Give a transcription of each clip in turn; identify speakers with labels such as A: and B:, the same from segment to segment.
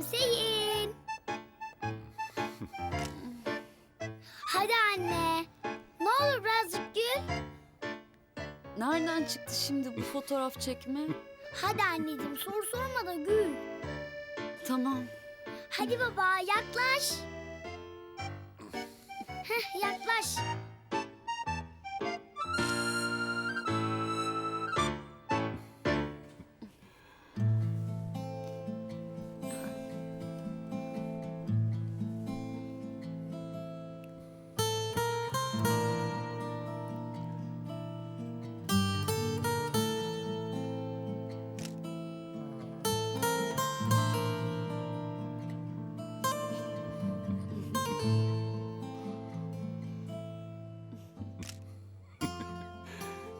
A: gülümseyin. Hadi anne. Ne olur birazcık gül.
B: Nereden çıktı şimdi bu fotoğraf çekme?
A: Hadi anneciğim soru sorma da gül.
B: Tamam.
A: Hadi baba yaklaş. Heh, yaklaş.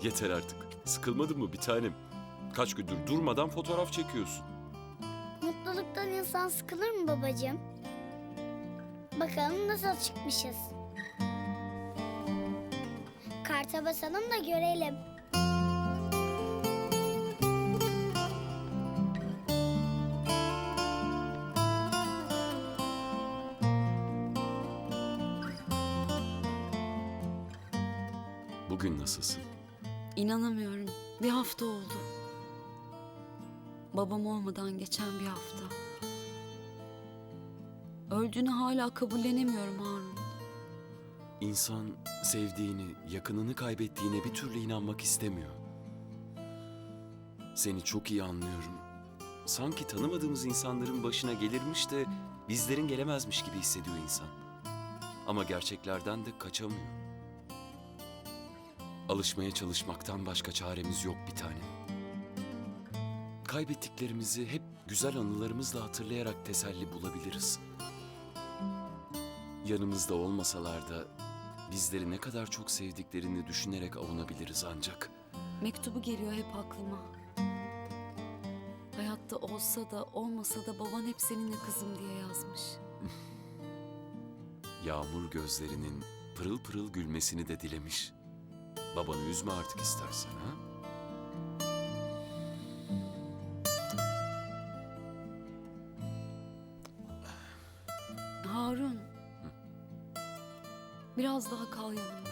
C: Yeter artık. Sıkılmadın mı bir tanem? Kaç gündür durmadan fotoğraf çekiyorsun.
A: Mutluluktan insan sıkılır mı babacığım? Bakalım nasıl çıkmışız. Karta basalım da görelim.
C: Bugün nasılsın?
B: İnanamıyorum. Bir hafta oldu. Babam olmadan geçen bir hafta. Öldüğünü hala kabullenemiyorum Harun.
C: İnsan sevdiğini, yakınını kaybettiğine bir türlü inanmak istemiyor. Seni çok iyi anlıyorum. Sanki tanımadığımız insanların başına gelirmiş de bizlerin gelemezmiş gibi hissediyor insan. Ama gerçeklerden de kaçamıyor. Alışmaya çalışmaktan başka çaremiz yok bir tanem. Kaybettiklerimizi hep güzel anılarımızla hatırlayarak teselli bulabiliriz. Yanımızda olmasalar da bizleri ne kadar çok sevdiklerini düşünerek avunabiliriz ancak.
B: Mektubu geliyor hep aklıma. Hayatta olsa da olmasa da baban hep seninle kızım diye yazmış.
C: Yağmur gözlerinin pırıl pırıl gülmesini de dilemiş. Babanı üzme artık istersen ha?
B: Harun. Biraz daha kal yanımda.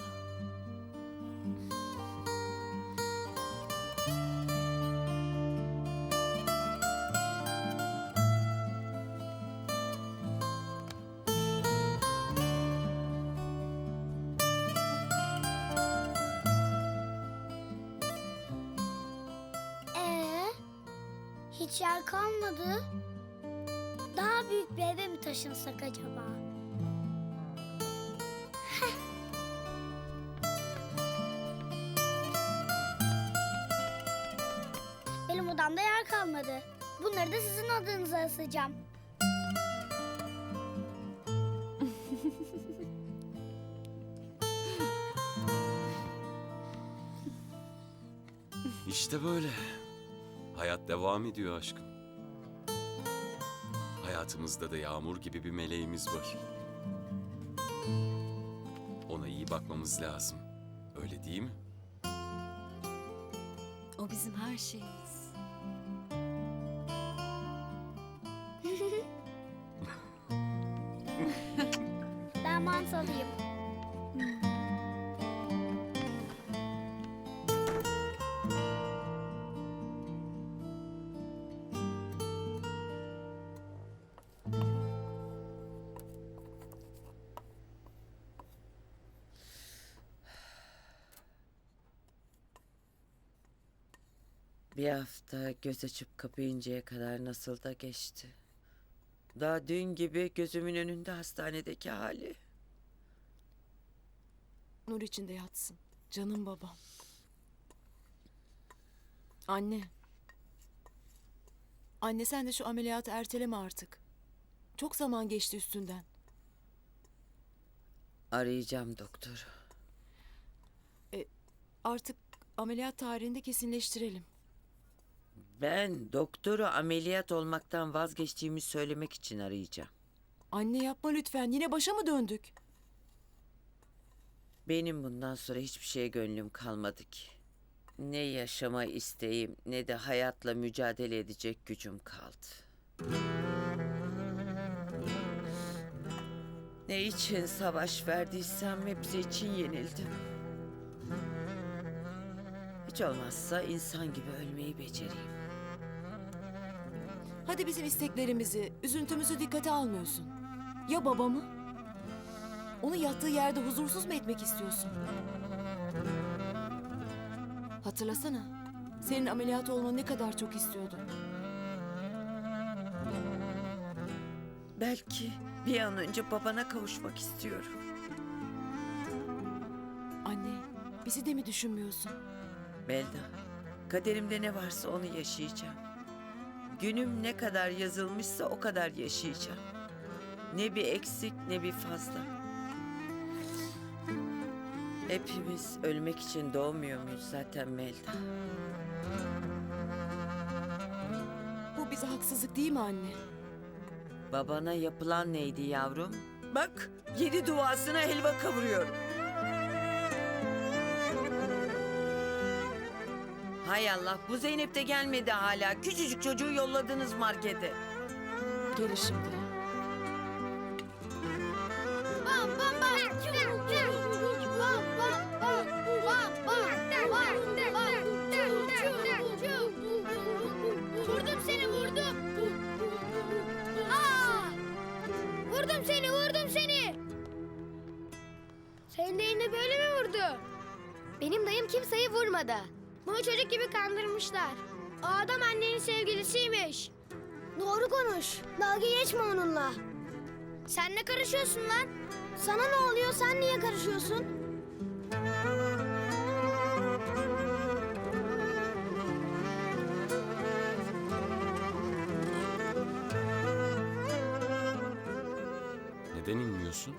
A: Hiç yer kalmadı. Daha büyük bir eve mi taşınsak acaba? Heh. Benim odamda yer kalmadı. Bunları da sizin adınıza asacağım.
C: İşte böyle. Hayat devam ediyor aşkım. Hayatımızda da Yağmur gibi bir meleğimiz var. Ona iyi bakmamız lazım. Öyle değil mi?
B: O bizim her şeyimiz.
A: Ben mantı alayım.
D: Bir hafta göz açıp kapayıncaya kadar nasıl da geçti. Daha dün gibi gözümün önünde hastanedeki hali.
E: Nur içinde yatsın. Canım babam. Anne. Anne sen de şu ameliyatı erteleme artık. Çok zaman geçti üstünden.
D: Arayacağım doktor.
E: Artık ameliyat tarihini de kesinleştirelim.
D: Ben doktoru ameliyat olmaktan vazgeçtiğimi söylemek için arayacağım.
E: Anne yapma lütfen. Yine başa mı döndük?
D: Benim bundan sonra hiçbir şeye gönlüm kalmadı ki. Ne yaşama isteğim ne de hayatla mücadele edecek gücüm kaldı. Ne için savaş verdiysem hepsi için yenildim. Hiç olmazsa insan gibi ölmeyi becereyim.
E: Hadi bizim isteklerimizi, üzüntümüzü dikkate almıyorsun. Ya babamı? Onu yattığı yerde huzursuz mu etmek istiyorsun? Hatırlasana. Senin ameliyat olmanı ne kadar çok istiyordum.
D: Belki bir an önce babana kavuşmak istiyorum.
E: Anne, bizi de mi düşünmüyorsun?
D: Melda, kaderimde ne varsa onu yaşayacağım. Günüm ne kadar yazılmışsa o kadar yaşayacağım. Ne bir eksik ne bir fazla. Hepimiz ölmek için doğmuyor muyuz zaten Melda?
E: Bu bize haksızlık değil mi anne?
D: Babana yapılan neydi yavrum? Bak yedi duasına helva kavuruyorum. Hay Allah bu Zeynep de gelmedi hala. Küçücük çocuğu yolladınız markete.
E: Gelir şimdi.
A: Bam bam bam. Bam bam bam. Bam bam bam. Vurdum seni vurdum. Aa! Vurdum seni vurdum seni. Senin de eline böyle mi vurdu? Benim dayım kimseyi vurmadı. Bunu çocuk gibi kandırmışlar. O adam annenin sevgilisiymiş. Doğru konuş. Dalga geçme onunla. Sen ne karışıyorsun lan? Sana ne oluyor? Sen niye karışıyorsun?
C: Neden inmiyorsun?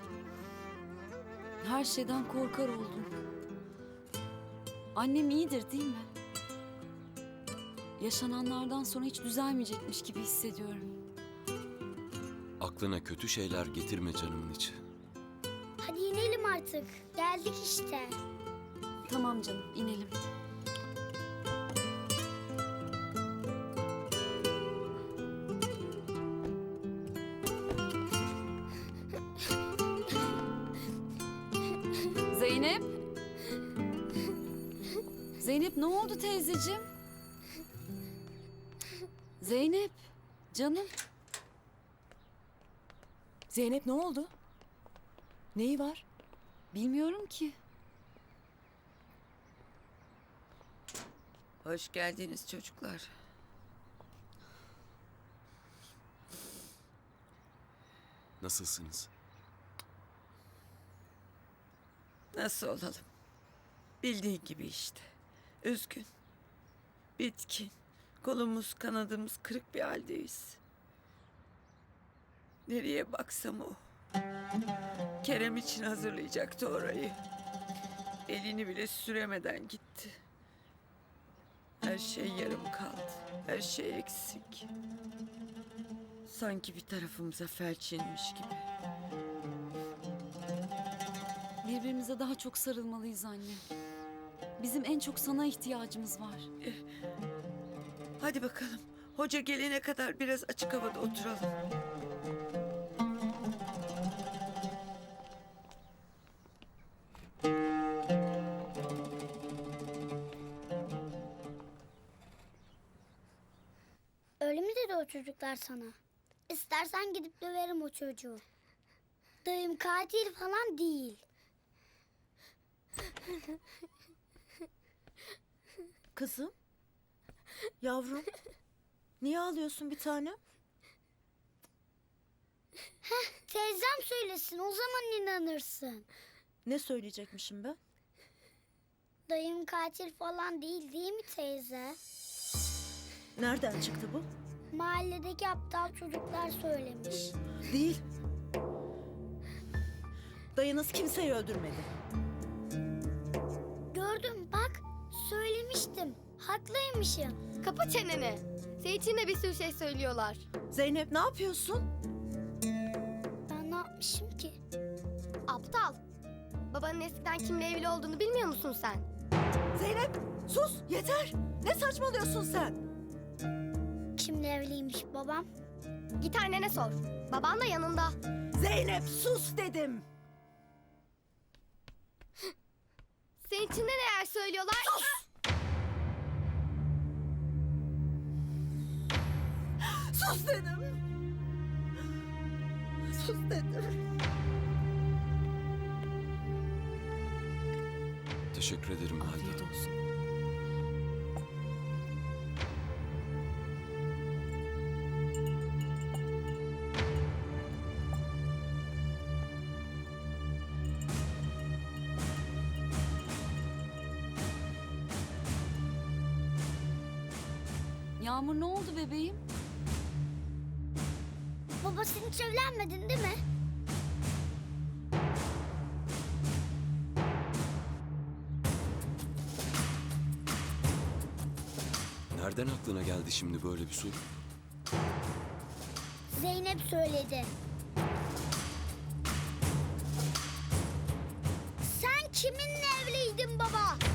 B: Her şeyden korkar oldum. Annem iyidir değil mi? Yaşananlardan sonra hiç düzelmeyecekmiş gibi hissediyorum.
C: Aklına kötü şeyler getirme canımın içi.
A: Hadi inelim artık. Geldik işte.
B: Tamam canım inelim. Zeynep. Zeynep ne oldu teyzeciğim? Zeynep. Canım.
E: Zeynep ne oldu? Neyi var?
B: Bilmiyorum ki.
D: Hoş geldiniz çocuklar.
C: Nasılsınız?
D: Nasıl olalım? Bildiğin gibi işte. Üzgün. Bitkin. Kolumuz kanadımız kırık bir haldeyiz. Nereye baksam o. Kerem için hazırlayacaktı orayı. Elini bile süremeden gitti. Her şey yarım kaldı. Her şey eksik. Sanki bir tarafımıza felç inmiş gibi.
B: Birbirimize daha çok sarılmalıyız anne. Bizim en çok sana ihtiyacımız var.
D: Hadi bakalım. Hoca gelene kadar biraz açık havada oturalım.
A: Öyle mi dedi o çocuklar sana? İstersen gidip döverim o çocuğu. Dayım katil falan değil.
F: Kızım. Yavrum. Niye ağlıyorsun bir tanem?
A: Teyzem söylesin o zaman inanırsın.
F: Ne söyleyecekmişim ben?
A: Dayım katil falan değil değil mi teyze?
F: Nereden çıktı bu?
A: Mahalledeki aptal çocuklar söylemiş.
F: Değil. Dayınız kimseyi öldürmedi.
A: Haklıymışım.
G: Kapa çeneni. Senin için de bir sürü şey söylüyorlar.
F: Zeynep ne yapıyorsun?
A: Ben ne yapmışım ki?
G: Aptal. Babanın eskiden kimle evli olduğunu bilmiyor musun sen?
F: Zeynep sus yeter. Ne saçmalıyorsun sen?
A: Kimle evliymiş babam?
G: Git annene sor. Baban da yanında.
F: Zeynep sus dedim.
A: Senin için de neler söylüyorlar?
F: Sus dedim. Sus dedim.
C: Teşekkür ederim Halide
E: Afiyet
C: Hanım.
E: olsun.
B: Yağmur ne oldu bebeğim?
A: Hiç evlenmedin değil mi?
C: Nereden aklına geldi şimdi böyle bir soru?
A: Zeynep söyledi. Sen kiminle evliydin baba?